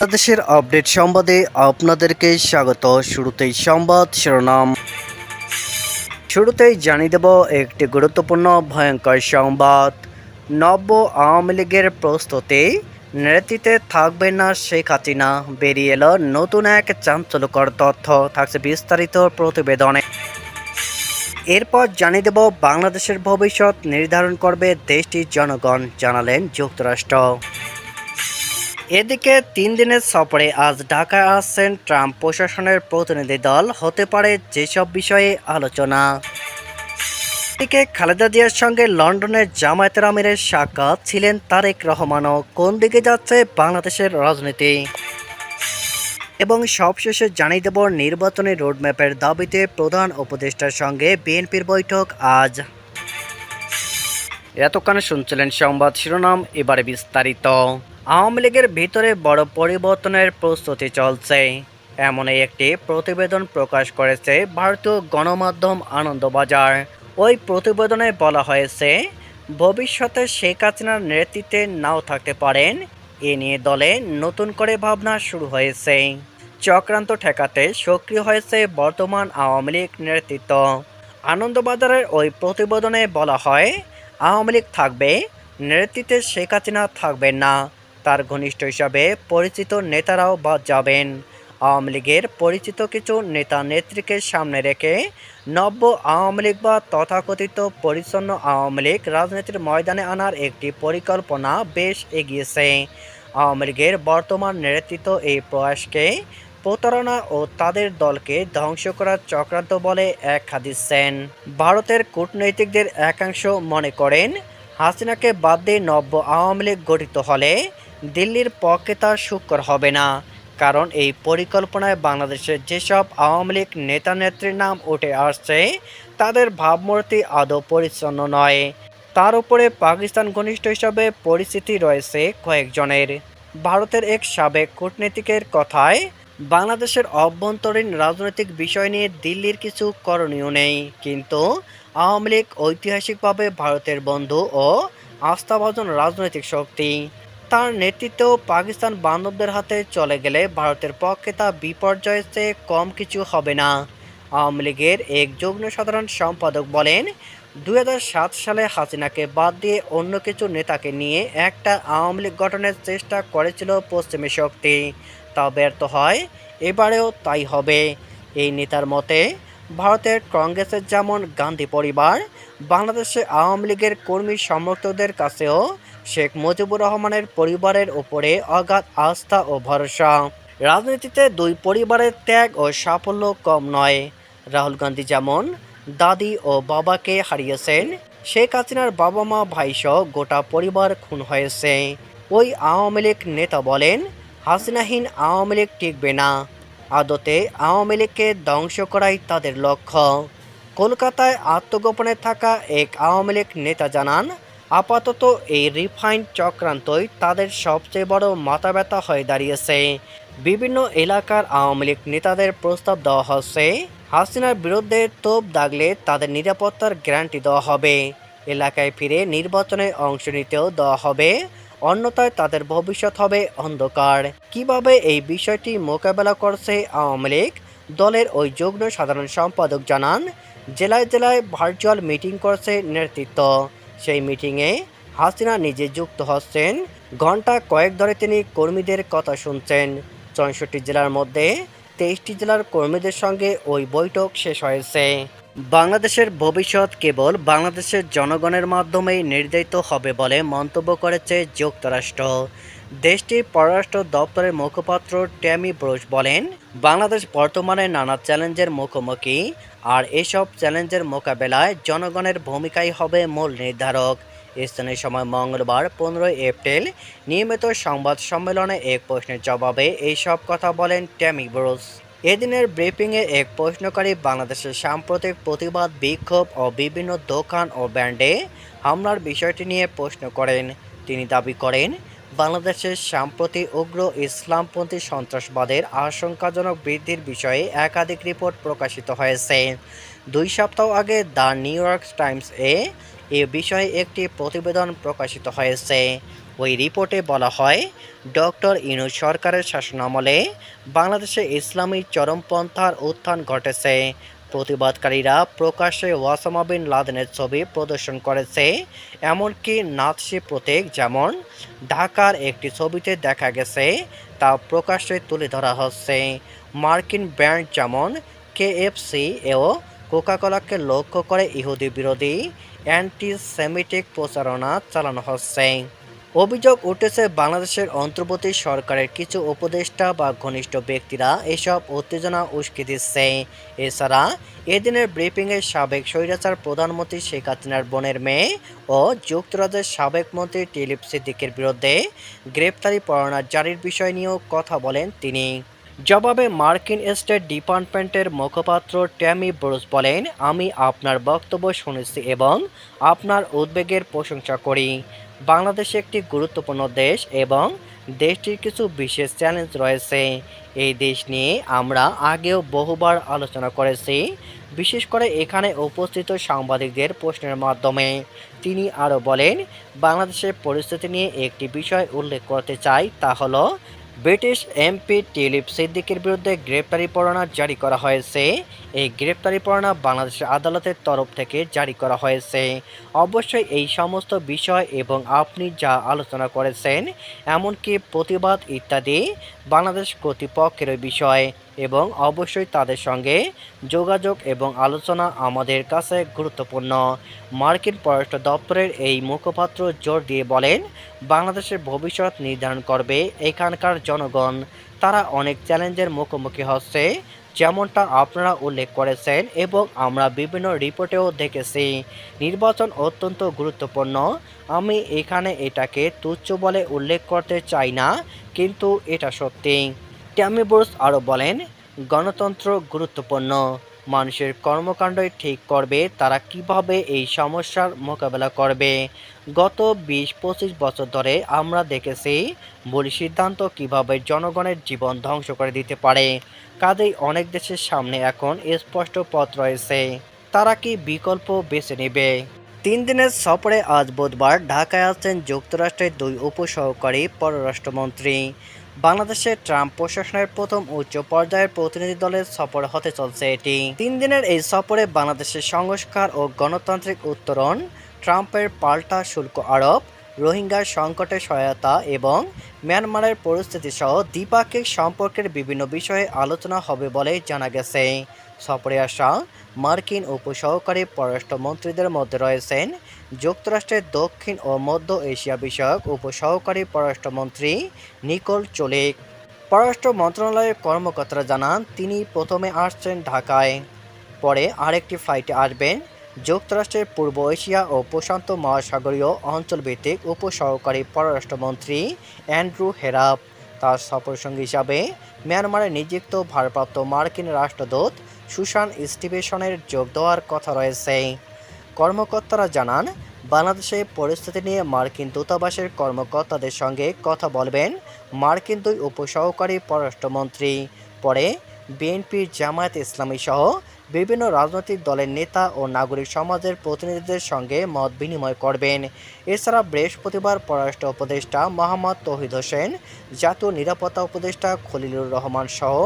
বাংলাদেশের আপডেট সংবাদে আপনাদেরকে স্বাগত। শুরুতেই সংবাদ শিরোনাম। শুরুতেই জানিয়ে দেব একটি গুরুত্বপূর্ণ ভয়ঙ্কর সংবাদ। নব্য আওয়ামী লীগের প্রস্তুতি, নেতৃত্বে থাকবে না শেখ হাসিনা, বেরিয়ে এলো নতুন এক চাঞ্চল্যকর তথ্য, থাকছে বিস্তারিত প্রতিবেদনে। এরপর জানিয়ে দেব বাংলাদেশের ভবিষ্যৎ নির্ধারণ করবে দেশটির জনগণ, জানালেন যুক্তরাষ্ট্র। এদিকে তিন দিনের সফরে আজ ঢাকায় আসছেন ট্রাম্প প্রশাসনের প্রতিনিধি দল। হতে পারে যেসব বিষয়ে আলোচনা। এদিকে খালেদা জিয়ার সঙ্গে লন্ডনের জামায়াতের আমিরের সাক্ষাৎ ছিলেন তারেক রহমানও। কোন দিকে যাচ্ছে বাংলাদেশের রাজনীতি? এবং সবশেষে জানিয়ে দেব নির্বাচনী রোডম্যাপের দাবিতে প্রধান উপদেষ্টার সঙ্গে বিএনপির বৈঠক আজ। এতক্ষণ শুনছিলেন সংবাদ শিরোনাম, এবারে বিস্তারিত। আওয়ামী লীগের ভিতরে বড় পরিবর্তনের প্রস্তুতি চলছে। এমনই একটি প্রতিবেদন প্রকাশ করেছে ভারতীয় গণমাধ্যম আনন্দবাজার। ওই প্রতিবেদনে বলা হয়েছে, ভবিষ্যতে শেখ হাসিনার নেতৃত্বে নাও থাকতে পারেন। এ নিয়ে দলে নতুন করে ভাবনা শুরু হয়েছে। চক্রান্ত ঠেকাতে সক্রিয় হয়েছে বর্তমান আওয়ামী লীগ নেতৃত্ব। আনন্দবাজারের ওই প্রতিবেদনে বলা হয়, আওয়ামী লীগ থাকবে, নেতৃত্বে শেখ হাসিনা থাকবেন না। তার ঘনিষ্ঠ হিসাবে পরিচিত নেতারাও বাদ যাবেন। আওয়ামী লীগের পরিচিত কিছু নেতা নেত্রীকে সামনে রেখে নব্য আওয়ামী লীগ বা তথাকথিত পরিচ্ছন্ন আওয়ামী লীগ রাজনীতির ময়দানে আনার একটি পরিকল্পনা বেশ এগিয়েছে। আওয়ামী লীগের বর্তমান নেতৃত্ব এই প্রয়াসকে প্রতারণা ও তাদের দলকে ধ্বংস করার চক্রান্ত বলে ব্যাখ্যা দিচ্ছেন ভারতের কূটনৈতিকদের একাংশ মনে করেন, হাসিনাকে বাদ দিয়ে নব্য আওয়ামী লীগ গঠিত হলে দিল্লির পক্ষে তা সুকর হবে না, কারণ এই পরিকল্পনায় বাংলাদেশের যেসব আওয়ামী লীগ নেতা নেত্রীর নাম উঠে আসছে, তাদের ভাবমূর্তি আদৌ পরিচ্ছন্ন নয়। তার উপরে পাকিস্তান ঘনিষ্ঠ হিসাবে পরিস্থিতি রয়েছে কয়েকজনের। ভারতের এক সাবেক কূটনীতিকের কথায়, বাংলাদেশের অভ্যন্তরীণ রাজনৈতিক বিষয় নিয়ে দিল্লির কিছু করণীয় নেই, কিন্তু আওয়ামী লীগ ঐতিহাসিকভাবে ভারতের বন্ধু ও আস্থাভাজন রাজনৈতিক শক্তি। তার নেতৃত্ব পাকিস্তান বান্ধবদের হাতে চলে গেলে ভারতের পক্ষে তা বিপর্যয়ের চেয়ে কম কিছু হবে না। আওয়ামী লীগের এক যুগ্ম সাধারণ সম্পাদক বলেন দু হাজার সাত সালে হাসিনাকে বাদ দিয়ে অন্য কিছু নেতাকে নিয়ে একটা আওয়ামী লীগ গঠনের চেষ্টা করেছিল পশ্চিমী শক্তি। তা ব্যর্থ হয়, এবারেও তাই হবে। এই নেতার মতে, ভারতের কংগ্রেসের যেমন গান্ধী পরিবার, বাংলাদেশে আওয়ামী লীগের কর্মী সমর্থকদের কাছেও শেখ মুজিবুর রহমানের পরিবারের ওপরে অগাধ আস্থা ও ভরসা। রাজনীতিতে দুই পরিবারের ত্যাগ ও সাফল্য কম নয়। রাহুল গান্ধী যেমন দাদি ও বাবাকে হারিয়েছেন, শেখ হাসিনার বাবা মা ভাইসহ গোটা পরিবার খুন হয়েছে। ওই আওয়ামী লীগ নেতা বলেন, হাসিনাহীন আওয়ামী লীগ টিকবে না। আদতে আওয়ামী লীগকে ধ্বংস করাই তাদের লক্ষ্য। কলকাতায় আত্মগোপনে থাকা এক আওয়ামী লীগ নেতা জানান আপাতত এই রিফাইন্ড চক্রান্তই তাদের সবচেয়ে বড় মাথা ব্যথা হয়ে দাঁড়িয়েছে। বিভিন্ন এলাকার আওয়ামী লীগ নেতাদের প্রস্তাব দেওয়া হচ্ছে, হাসিনার বিরুদ্ধে তোপ দাগলে তাদের নিরাপত্তার গ্যারান্টি দেওয়া হবে। এলাকায় ফিরে নির্বাচনে অংশ নিতেও দেওয়া হবে, অন্যথায় তাদের ভবিষ্যৎ হবে অন্ধকার। কীভাবে এই বিষয়টি মোকাবেলা করছে আওয়ামী লীগ? দলের ওই যুগ্ম সাধারণ সম্পাদক জানান, জেলায় জেলায় ভার্চুয়াল মিটিং করছে নেতৃত্ব। সেই মিটিংয়ে হাসিনা নিজে যুক্ত হচ্ছেন। ঘণ্টা কয়েক ধরে তিনি কর্মীদের কথা শুনছেন। চৌষট্টি জেলার মধ্যে তেইশটি জেলার কর্মীদের সঙ্গে ওই বৈঠক শেষ হয়েছে। বাংলাদেশের ভবিষ্যৎ কেবল বাংলাদেশের জনগণের মাধ্যমেই নির্ধারিত হবে বলে মন্তব্য করেছে যুক্তরাষ্ট্র। দেশটির পররাষ্ট্র দপ্তরের মুখপাত্র ট্যামি ব্রুস বলেন, বাংলাদেশ বর্তমানে নানা চ্যালেঞ্জের মুখোমুখি, আর এসব চ্যালেঞ্জের মোকাবেলায় জনগণের ভূমিকাই হবে মূল নির্ধারক। স্থানীয় সময় মঙ্গলবার পনেরোই এপ্রিল নিয়মিত সংবাদ সম্মেলনে এক প্রশ্নের জবাবে এইসব কথা বলেন ট্যামি ব্রুস। এদিনের ব্রিফিংয়ে এক প্রশ্নকারী বাংলাদেশের সাম্প্রতিক প্রতিবাদ বিক্ষোভ ও বিভিন্ন দোকান ও ব্যান্ডে হামলার বিষয়টি নিয়ে প্রশ্ন করেন। তিনি দাবি করেন, বাংলাদেশের সাম্প্রতিক উগ্র ইসলামপন্থী সন্ত্রাসবাদের আশঙ্কাজনক বৃদ্ধির বিষয়ে একাধিক রিপোর্ট প্রকাশিত হয়েছে। দুই সপ্তাহ আগে দ্য নিউ ইয়র্ক টাইমস এ এ বিষয়ে একটি প্রতিবেদন প্রকাশিত হয়েছে। ওই রিপোর্টে বলা হয়, ডক্টর ইনুজ সরকারের শাসনামলে বাংলাদেশে ইসলামী চরমপন্থার উত্থান ঘটেছে। প্রতিবাদকারীরা প্রকাশ্যে ওয়াসামা বিন লাদেনের ছবি প্রদর্শন করেছে, এমনকি নাৎসি প্রতীক যেমন ঢাকার একটি ছবিতে দেখা গেছে, তা প্রকাশ্যে তুলে ধরা হচ্ছে। মার্কিন ব্র্যান্ড যেমন কেএফসি ও কোকাকোলাকে লক্ষ্য করে ইহুদি বিরোধী অ্যান্টি সেমিটিক প্রচারণা চালানো হচ্ছে। অভিযোগ উঠেছে বাংলাদেশের অন্তর্বর্তী সরকারের কিছু উপদেষ্টা বা ঘনিষ্ঠ ব্যক্তিরা এসব উত্তেজনা উস্কে দিচ্ছে। এছাড়া এদিনের ব্রিফিংয়ে সাবেক স্বৈরাচার প্রধানমন্ত্রী শেখ হাসিনার বোনের মেয়ে ও যুক্তরাজ্যের সাবেক মন্ত্রী টিলিপ সিদ্দিকের বিরুদ্ধে গ্রেপ্তারি পরোয়ানা জারির বিষয় নিয়েও কথা বলেন তিনি। জবাবে মার্কিন স্টেট ডিপার্টমেন্টের মুখপাত্র ট্যামি ব্রুস বলেন, আমি আপনার বক্তব্য শুনেছি এবং আপনার উদ্বেগের প্রশংসা করি। বাংলাদেশ একটি গুরুত্বপূর্ণ দেশ এবং দেশটির কিছু বিশেষ চ্যালেঞ্জ রয়েছে। এই দেশ নিয়ে আমরা আগেও বহুবার আলোচনা করেছি, বিশেষ করে এখানে উপস্থিত সাংবাদিকদের প্রশ্নের মাধ্যমে। তিনি আরও বলেন, বাংলাদেশের পরিস্থিতি নিয়ে একটি বিষয় উল্লেখ করতে চাই তা হলো ব্রিটিশ এমপি টিলিপ সিদ্দিকের বিরুদ্ধে গ্রেপ্তারি পরোয়ানা জারি করা হয়েছে। এই গ্রেপ্তারি পরোয়ানা বাংলাদেশের আদালতের তরফ থেকে জারি করা হয়েছে। অবশ্যই এই সমস্ত বিষয় এবং আপনি যা আলোচনা করেছেন, এমনকি প্রতিবাদ ইত্যাদি বাংলাদেশ কর্তৃপক্ষের বিষয়। এবং অবশ্যই তাদের সঙ্গে যোগাযোগ এবং আলোচনা আমাদের কাছে গুরুত্বপূর্ণ। মার্কিন পররাষ্ট্র দপ্তরের এই মুখপাত্র জোর দিয়ে বলেন, বাংলাদেশের ভবিষ্যৎ নির্ধারণ করবে এখানকার জনগণ। তারা অনেক চ্যালেঞ্জের মুখোমুখি হচ্ছে, যেমনটা আপনারা উল্লেখ করেছেন এবং আমরা বিভিন্ন রিপোর্টেও দেখেছি। নির্বাচন অত্যন্ত গুরুত্বপূর্ণ। আমি এখানে এটাকে তুচ্ছ বলে উল্লেখ করতে চাই না, কিন্তু এটা সত্যি। ট্যামি বোস আরও বলেন, গণতন্ত্র গুরুত্বপূর্ণ। মানুষের কর্মকাণ্ডই ঠিক করবে, তারা কীভাবে এই সমস্যার মোকাবেলা করবে? গত বিশ পঁচিশ বছর ধরে আমরা দেখেছি বলি সিদ্ধান্ত কীভাবে জনগণের জীবন ধ্বংস করে দিতে পারে। কাজেই অনেক দেশের সামনে এখন স্পষ্ট পথ রয়েছে। তারা কি বিকল্প বেছে নেবে? তিন দিনের সফরে আজ বুধবার ঢাকায় আছেন যুক্তরাষ্ট্রের দুই উপসহকারী পররাষ্ট্রমন্ত্রী। বাংলাদেশের ট্রাম্প প্রশাসনের প্রথম উচ্চ পর্যায়ের প্রতিনিধি দলের সফর হতে চলছে এটি। তিন দিনের এই সফরে বাংলাদেশের সংস্কার ও গণতান্ত্রিক উত্তরণ, ট্রাম্পের পাল্টা শুল্ক আরোপ রোহিঙ্গার সংকটে সহায়তা এবং মিয়ানমারের পরিস্থিতি সহ দ্বিপাক্ষিক সম্পর্কের বিভিন্ন বিষয়ে আলোচনা হবে বলে জানা গেছে। সফরে আসা মার্কিন উপসহকারী পররাষ্ট্রমন্ত্রীদের মধ্যে রয়েছেন যুক্তরাষ্ট্রের দক্ষিণ ও মধ্য এশিয়া বিষয়ক উপসহকারী পররাষ্ট্রমন্ত্রী নিকোল চোলিক। পররাষ্ট্র মন্ত্রণালয়ের কর্মকর্তারা জানান, তিনি প্রথমে আসছেন ঢাকায়, পরে আরেকটি ফ্লাইটে আসবেন। যুক্তরাষ্ট্রের পূর্ব এশিয়া ও প্রশান্ত মহাসাগরীয় অঞ্চলভিত্তিক উপসহকারী পররাষ্ট্রমন্ত্রী অ্যান্ড্রু হেরাপ। তার সফরসঙ্গী হিসাবে মিয়ানমারে নিযুক্ত ভারপ্রাপ্ত মার্কিন রাষ্ট্রদূত সুশান স্টিভেশনের যোগ দেওয়ার কথা রয়েছে। কর্মকর্তারা জানান, বাংলাদেশে পরিস্থিতি নিয়ে মার্কিন দূতাবাসের কর্মকর্তাদের সঙ্গে কথা বলবেন মার্কিন দুই উপসহকারী পররাষ্ট্রমন্ত্রী। পরে বিএনপির জামায়াত ইসলামী সহ বিভিন্ন রাজনৈতিক দলের নেতা ও নাগরিক সমাজের প্রতিনিধিদের সঙ্গে মত বিনিময় করবেন। এছাড়া বৃহস্পতিবার পররাষ্ট্র উপদেষ্টা মোহাম্মদ তৌহিদ হোসেন, জাতীয় নিরাপত্তা উপদেষ্টা খলিলুর রহমান সহ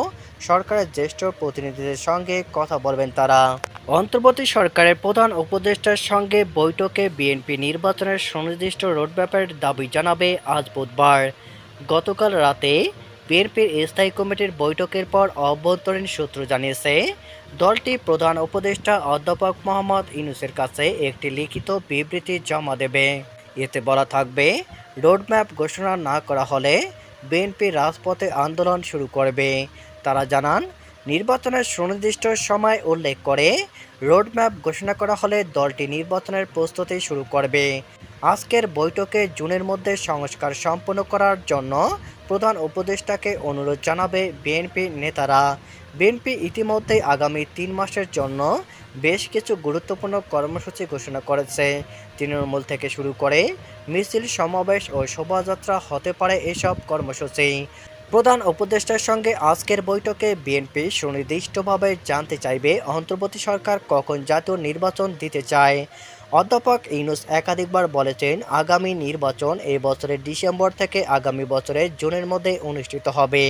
সরকারের জ্যেষ্ঠ প্রতিনিধিদের সঙ্গে কথা বলবেন তারা। অন্তর্বর্তী সরকারের প্রধান উপদেষ্টার সঙ্গে বৈঠকে বিএনপি নির্বাচনের সুনির্দিষ্ট রোডম্যাপের দাবি জানাবে আজ বুধবার। গতকাল রাতে বিএনপির স্থায়ী কমিটির বৈঠকের পর অভ্যন্তরীণ সূত্র জানিয়েছে, দলটি প্রধান উপদেষ্টা অধ্যাপক মোহাম্মদ ইউনুসের কাছে একটি লিখিত বিবৃতি জমা দেবে। এতে বলা থাকবে, রোডম্যাপ ঘোষণা না করা হলে বিএনপি রাজপথে আন্দোলন শুরু করবে। তারা জানান, নির্বাচনের সুনির্দিষ্ট সময় উল্লেখ করে রোডম্যাপ ঘোষণা করা হলে দলটি নির্বাচনের প্রস্তুতি শুরু করবে। আজকের বৈঠকে জুনের মধ্যে সংস্কার সম্পন্ন করার জন্য প্রধান উপদেষ্টাকে অনুরোধ জানাবে বিএনপি নেতারা। বিএনপি ইতিমধ্যেই আগামী তিন মাসের জন্য বেশ কিছু গুরুত্বপূর্ণ কর্মসূচি ঘোষণা করেছে। তৃণমূল থেকে শুরু করে মিছিল, সমাবেশ ও শোভাযাত্রা হতে পারে এসব কর্মসূচি। প্রধান উপদেষ্টার সঙ্গে আজকের বৈঠকে বিএনপি সুনির্দিষ্টভাবে জানতে চাইবে অন্তর্বর্তী সরকার কখন জাতীয় নির্বাচন দিতে চায়। অধ্যাপক ইউনুস একাধিকবার বলেছেন, আগামী নির্বাচন এই বছরের ডিসেম্বর থেকে আগামী বছরের জুনের মধ্যে অনুষ্ঠিত হবে।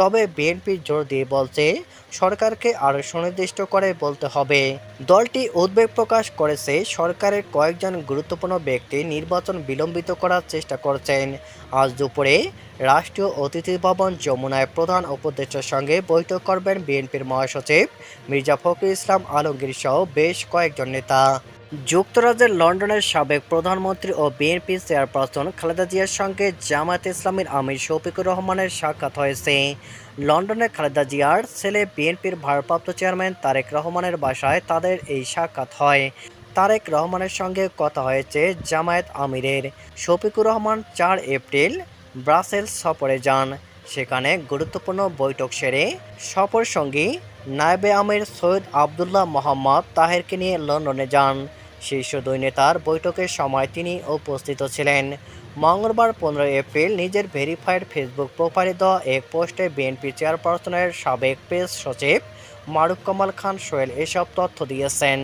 তবে বিএনপি জোর দিয়ে বলছে, সরকারকে আরও সুনির্দিষ্ট করে বলতে হবে। দলটি উদ্বেগ প্রকাশ করেছে, সরকারের কয়েকজন গুরুত্বপূর্ণ ব্যক্তি নির্বাচন বিলম্বিত করার চেষ্টা করছেন। আজ দুপুরে রাষ্ট্রীয় অতিথি ভবন যমুনায় প্রধান উপদেষ্টার সঙ্গে বৈঠক করবেন বিএনপির মহাসচিব মির্জা ফখরুল ইসলাম আলমগীর সহ বেশ কয়েকজন নেতা। যুক্তরাজ্যের লন্ডনের সাবেক প্রধানমন্ত্রী ও বিএনপি চেয়ারপারসন খালেদা জিয়ার সঙ্গে জামায়াত ইসলামীর আমির শফিকুর রহমানের সাক্ষাৎ হয়েছে। লন্ডনে খালেদা জিয়ার ছেলে বিএনপির ভারপ্রাপ্ত চেয়ারম্যান তারেক রহমানের বাসায় তাদের এই সাক্ষাৎ হয়। তারেক রহমানের সঙ্গে কথা হয়েছে জামায়াত আমিরের। শফিকুর রহমান চার এপ্রিল ব্রাসেলস সফরে যান। সেখানে গুরুত্বপূর্ণ বৈঠক সেরে সফর সঙ্গী নায়েবে আমির সৈয়দ আবদুল্লাহ মোহাম্মদ তাহেরকে নিয়ে লন্ডনে যান। শীর্ষ দুই নেতার বৈঠকের সময় তিনি উপস্থিত ছিলেন। মঙ্গলবার পনেরোই এপ্রিল নিজের ভেরিফাইড ফেসবুক প্রোফাইলে দেওয়া এক পোস্টে বিএনপি চেয়ারপারসনের সাবেক প্রেস সচিব মারুফ কামাল খান সোহেল এসব তথ্য দিয়েছেন।